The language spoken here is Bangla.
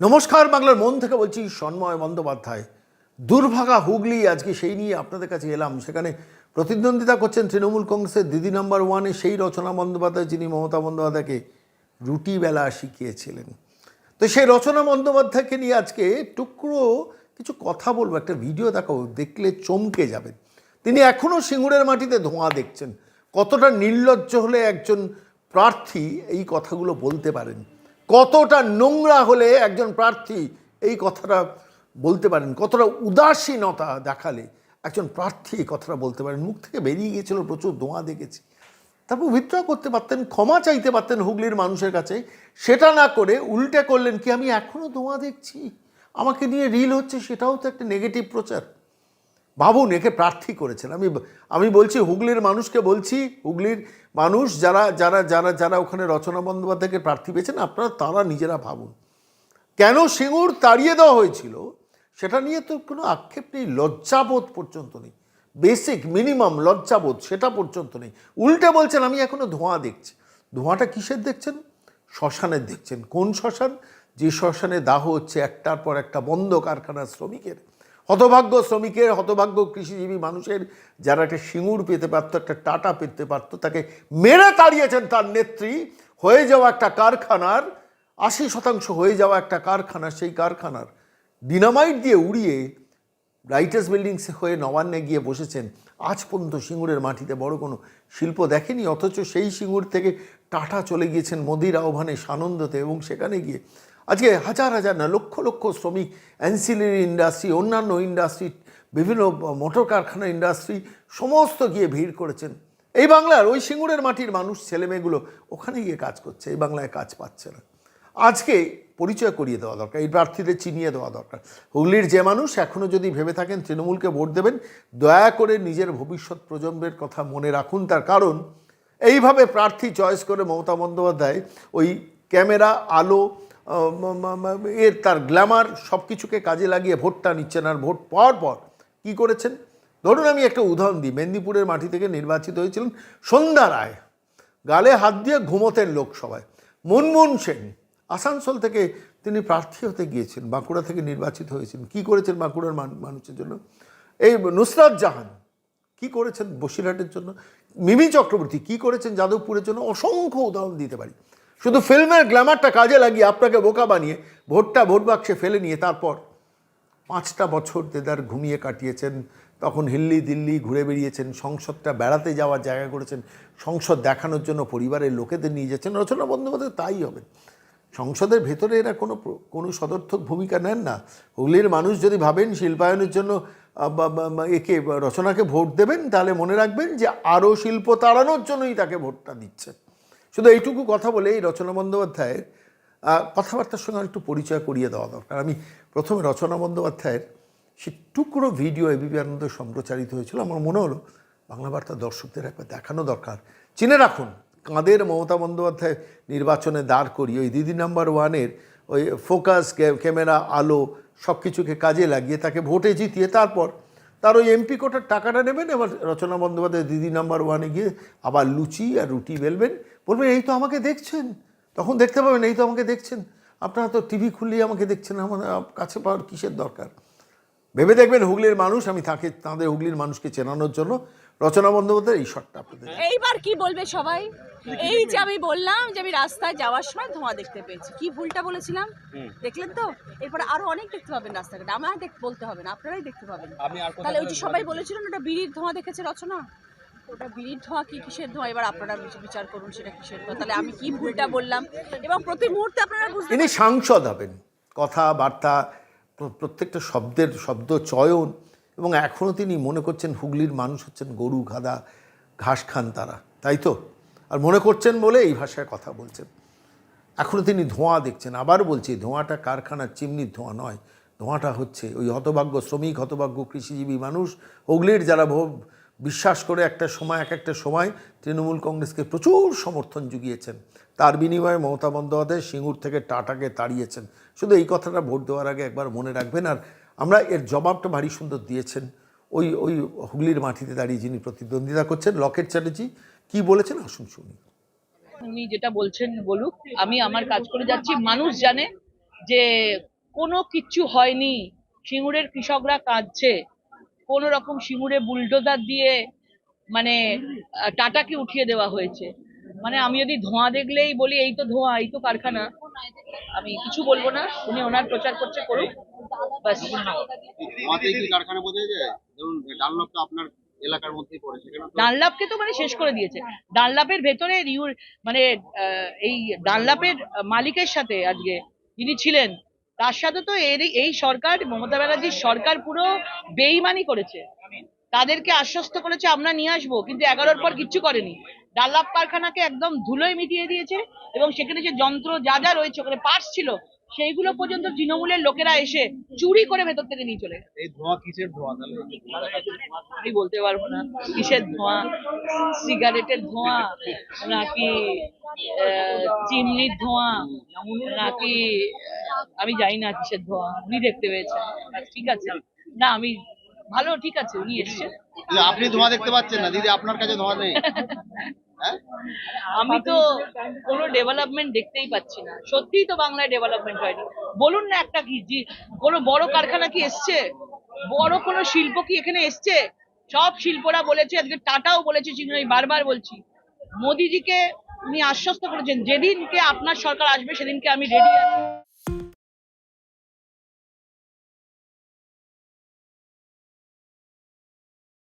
নমস্কার, বাংলার মন থেকে বলছি সন্ময় বন্দ্যোপাধ্যায়। দুর্ভাগা হুগলি, আজকে সেই নিয়ে আপনাদের কাছে এলাম। সেখানে প্রতিদ্বন্দ্বিতা করছেন তৃণমূল কংগ্রেসের দিদি নাম্বার ওয়ানে সেই রচনা বন্দ্যোপাধ্যায়, যিনি মমতা বন্দ্যোপাধ্যায়কে রুটি বেলা শিখিয়েছিলেন। তো সেই রচনা বন্দ্যোপাধ্যায়কে নিয়ে আজকে টুকরো কিছু কথা বলব। একটা ভিডিও দেখাবো, দেখলে চমকে যাবেন তিনি এখনও সিঙ্গুরের মাটিতে ধোঁয়া দেখছেন। কতটা নির্লজ্জ হলে একজন প্রার্থী এই কথাগুলো বলতে পারেন। কতটা নোংরা হলে একজন প্রার্থী এই কথাটা বলতে পারেন? কতটা উদাসীনতা দেখালে একজন প্রার্থী এই কথাটা বলতে পারেন? মুখ থেকে বেরিয়ে গিয়েছিল, প্রচুর ধোঁয়া দেখেছি। তারপর উইথড্র করতে পারতেন, ক্ষমা চাইতে পারতেন হুগলির মানুষের কাছে। সেটা না করে উল্টে করলেন, কি আমি এখনও ধোঁয়া দেখছি? আমাকে নিয়ে রিল হচ্ছে, সেটাও তো একটা নেগেটিভ প্রচার। ভাবুন, একে প্রার্থী করেছেন। আমি আমি বলছি, হুগলির মানুষকে বলছি, হুগলির মানুষ যারা যারা যারা যারা ওখানে রচনা বন্দ্যোপাধ্যায়কে প্রার্থী পেয়েছেন, আপনারা, তারা নিজেরা ভাবুন। কেন সিঙ্গুর তাড়িয়ে দেওয়া হয়েছিল, সেটা নিয়ে তো কোনো আক্ষেপ নেই, লজ্জাবোধ পর্যন্ত নেই। বেসিক, মিনিমাম লজ্জাবোধ, সেটা পর্যন্ত নেই। উল্টে বলছেন, আমি এখনও ধোঁয়া দেখছি। ধোঁয়াটা কিসের দেখছেন? শ্মশানের দেখছেন। কোন শ্মশান? যে শ্মশানে দাহ হচ্ছে একটার পর একটা বন্ধ কারখানার শ্রমিকের। হতভাগ্য শ্রমিকের, হতভাগ্য কৃষিজীবী মানুষের যারা একটা সিঙ্গুর পেতে পারতো, একটা টাটা পেতে পারতো, তাকে মেরে তাড়িয়েছেন তার নেত্রী। হয়ে যাওয়া একটা কারখানার, আশি শতাংশ হয়ে যাওয়া একটা কারখানা সেই কারখানার ডিনামাইট দিয়ে উড়িয়ে রাইটার্স বিল্ডিংসে হয়ে নবান্নে গিয়ে বসেছেন। আজ পর্যন্ত সিঙ্গুরের মাটিতে বড় কোনো শিল্প দেখেনি, অথচ সেই সিঙ্গুর থেকে টাটা চলে গিয়েছেন মোদির আহ্বানে সানন্দতে এবং সেখানে গিয়ে আজকে হাজার হাজার না, লক্ষ লক্ষ শ্রমিক অ্যান্সিলারি ইন্ডাস্ট্রি অন্যান্য ইন্ডাস্ট্রি বিভিন্ন মোটর কারখানা ইন্ডাস্ট্রি সমস্ত গিয়ে ভিড় করেছেন। এই বাংলার, ওই সিঙ্গুরের মাটির মানুষ, ছেলেমেয়েগুলো ওখানে গিয়ে কাজ করছে, এই বাংলায় কাজ পাচ্ছে না। আজকে পরিচয় করিয়ে দেওয়া দরকার, এই প্রার্থীদের চিনিয়ে দেওয়া দরকার। হুগলির যে মানুষ এখনও যদি ভেবে থাকেন, তৃণমূলকে ভোট দেবেন, দয়া করে নিজের ভবিষ্যৎ প্রজন্মের কথা মনে রাখুন। তার কারণ, এইভাবে প্রার্থী চয়েস করে মমতা বন্দ্যোপাধ্যায় ওই ক্যামেরা, আলো এর তার গ্ল্যামার সব কিছুকে কাজে লাগিয়ে ভোটটা নিচ্ছেন আর ভোট পাওয়ার পর কী করেছেন? ধরুন আমি একটা উদাহরণ দিই। মেদিনীপুরের মাটি থেকে নির্বাচিত হয়েছিলেন সন্ধ্যা রায়। গালে হাত দিয়ে ঘুমোতেন লোকসভায়। মনমোহন সেন, আসানসোল থেকে তিনি প্রার্থী হতে গিয়েছেন, বাঁকুড়া থেকে নির্বাচিত হয়েছেন। কি করেছেন বাঁকুড়ার মানুষের জন্য? এই নুসরাত জাহান, কি করেছেন বসিরহাটের জন্য? মিমি চক্রবর্তী, কি করেছেন যাদবপুরের জন্য? অসংখ্য উদাহরণ দিতে পারি। শুধু ফিল্মের গ্ল্যামারটা কাজে লাগিয়ে আপনাকে বোকা বানিয়ে ভোটটা ভোট বাক্সে ফেলে নিয়ে তারপর পাঁচটা বছর দেদার ঘুমিয়ে কাটিয়েছেন, তখন হিল্লি দিল্লি ঘুরে বেরিয়েছেন সংসদটা বেড়াতে যাওয়ার জায়গা করেছেন, সংসদ দেখানোর জন্য পরিবারের লোকেদের নিয়ে যাচ্ছেন। রচনা বন্দ্যোপাধ্যায় তাই হবে। সংসদের ভেতরে এরা কোনো কোনো সদর্থক ভূমিকা নেন না। হুগলির মানুষ যদি ভাবেন শিল্পায়নের জন্য একে রচনাকে ভোট দেবেন, তাহলে মনে রাখবেন যে আরও শিল্প তাড়ানোর জন্যই তাকে ভোটটা দিচ্ছে শুধু এইটুকু কথা বলে এই রচনা বন্দ্যোপাধ্যায়ের কথাবার্তার সঙ্গে একটু পরিচয় করিয়ে দেওয়া দরকার। আমি প্রথমে রচনা বন্দ্যোপাধ্যায়ের সে টুকরো ভিডিও এবিপি আনন্দ সম্প্রচারিত হয়েছিল। আমার মনে হলো বাংলা বার্তা দর্শকদের একবার দেখানো দরকার। চিনে রাখুন, কাঁদের মমতা বন্দ্যোপাধ্যায় নির্বাচনে দাঁড় করিয়ে ওই দিদি নাম্বার ওয়ানের ওই ফোকাস ক্যামেরা, আলো সব কিছুকে কাজে লাগিয়ে তাকে ভোটে জিতিয়ে তারপর তার ওই এমপি কোটার টাকাটা নেবেন, এবার রচনা বন্দ্যোপাধ্যায় দিদি নাম্বার ওয়ানে গিয়ে আবার লুচি আর রুটি বেলবেন। বলবেন, এই তো আমাকে দেখছেন। তখন দেখতে পাবেন, এই তো আমাকে দেখছেন। আপনারা তো টিভি খুললেই আমাকে দেখছেন, আমার কাছে পাওয়ার কিসের দরকার? ভেবে দেখবেন হুগলির মানুষ, আমি তাকে তাঁদের হুগলির মানুষকে চেনানোর জন্য রচনা বন্দ্যোপাধ্যায় এই শটটা আপনাদের। এইবার কি বলবে সবাই? এই যে আমি বললাম যে আমি রাস্তায় যাওয়ার সময় ধোঁয়া দেখতে পেয়েছি। কি ভুলটা বলেছিলাম? দেখলেন তো? এরপরে আরও অনেক দেখতে পাবেন রাস্তাঘাটে। আমার দেখ বলতে হবে না আপনারাই দেখতে পাবেন। আমি আর তাহলে ওই যে সবাই বলেছিলেন ওটা বিড়ির ধোঁয়া দেখেছে রচনা? ওটা বিড়ির ধোঁয়া কি কিসের ধোঁয়া? এবার আপনারা বিচ- বিচার করুন সেটা কিসের ধোঁয়া। তাহলে আমি কি ভুলটা বললাম? এবং প্রতি মুহূর্তে আপনারা বুঝতে ইনি সাংসদ হবেন। কথাবার্তা প্র- প্রত্যেকটা শব্দের শব্দ চয়ন এবং এখনও তিনি মনে করছেন হুগলির মানুষ হচ্ছেন গরু গাদা ঘাস খান তারা, তাই তো? আর মনে করছেন বলে এই ভাষায় কথা বলছেন। এখনও তিনি ধোঁয়া দেখছেন। আবার বলছি, ধোঁয়াটা কারখানার চিমনির ধোঁয়া নয়। ধোঁয়াটা হচ্ছে ওই হতভাগ্য শ্রমিক, হতভাগ্য কৃষিজীবী মানুষ। হুগলির যারা বিশ্বাস করে একটা সময়, এক একটা সময় তৃণমূল কংগ্রেসকে প্রচুর সমর্থন জুগিয়েছেন। তার বিনিময়ে মমতা বন্দ্যোপাধ্যায় সিঙ্গুর থেকে টাটাকে তাড়িয়েছেন। শুধু এই কথাটা ভোট দেওয়ার আগে একবার মনে রাখবেন। আর আমরা এর জবাবটা ভারী সুন্দর দিয়েছেন। ওই ওই হুগলির মাটিতে দাঁড়িয়ে যিনি প্রতিদ্বন্দ্বিতা করছেন, লকেট চ্যাটার্জি, কি বলেছেন? আসুন শুনি। উনি যেটা বলছেন, বলুক, আমি আমার কাজ করে যাচ্ছি। মানুষ জানে যে কোনো কিচ্ছু হয়নি, সিঙ্গুরের কৃষকরা কাঁদছে। কোন রকম সিঙ্গুরে বুলডোজার দিয়ে মানে টাটাকে উঠিয়ে দেওয়া হয়েছে। মানে আমি যদি ধোঁয়া দেখলেই বলি, এই তো ধোঁয়া, এই তো কারখানা। আমি কিছু বলব না, উনি ওনার প্রচার করছে, করুক। বাস ধোঁয়াতেই কি কারখানা বোঝা যায়? ধরুন ডানলপ তো আপনার এলাকার মধ্যেই পড়ে সেখানে ডানলাপকে তো মানে শেষ করে দিয়েছে। ডানলাপের ভেতরে মানে এই ডানলাপের মালিকের সাথে আজকে যিনি ছিলেন তার সাথে তো এর এই সরকার মমতা ব্যানার্জির সরকার পুরো বেইমানি করেছে। তাদেরকে আশ্বস্ত করেছে আমরা নিয়ে আসব কিন্তু এগারোর পর কিচ্ছু করেনি। ডানলাপ কারখানাকে একদম ধুলোয় মিটিয়ে দিয়েছে এবং সেখানে যে যন্ত্র যা যা রয়েছে ওখানে পার্টস ছিল সেইগুলো পর্যন্ত তৃণমূলের লোকেরা এসে চুরি করে ভেতর থেকে নিয়ে চলে এই ধোঁয়া কিসের ধোঁয়া তাহলে? আমি বলতে পারব না। কিসের ধোঁয়া? সিগারেটের ধোঁয়া? নাকি চিমনির ধোঁয়া? নাকি আমি জানি না কিসের ধোঁয়া। উনি দেখতে পেয়েছেন। ঠিক আছে। না আমি ভালো ঠিক আছে উনি এসছেন। আপনি ধোঁয়া দেখতে পাচ্ছেন না। দিদি আপনার কাছে ধোঁয়া নেই। আমি তো কোনো ডেভেলপমেন্ট দেখতেই পাচ্ছি না। সত্যিই তো বাংলায় ডেভেলপমেন্ট হয়নি। বলুন না একটা কি যে কোনো বড় কারখানা কি এসছে? বড় কোনো শিল্প কি এখানে এসছে? সব শিল্পরা বলেছে, আজকে টাটাও বলেছে আমি বারবার বলছি। মোদিজিকে উনি আশ্বস্ত করেছেন, যেদিনকে আপনার সরকার আসবে, সেদিনকে আমি রেডি আছি।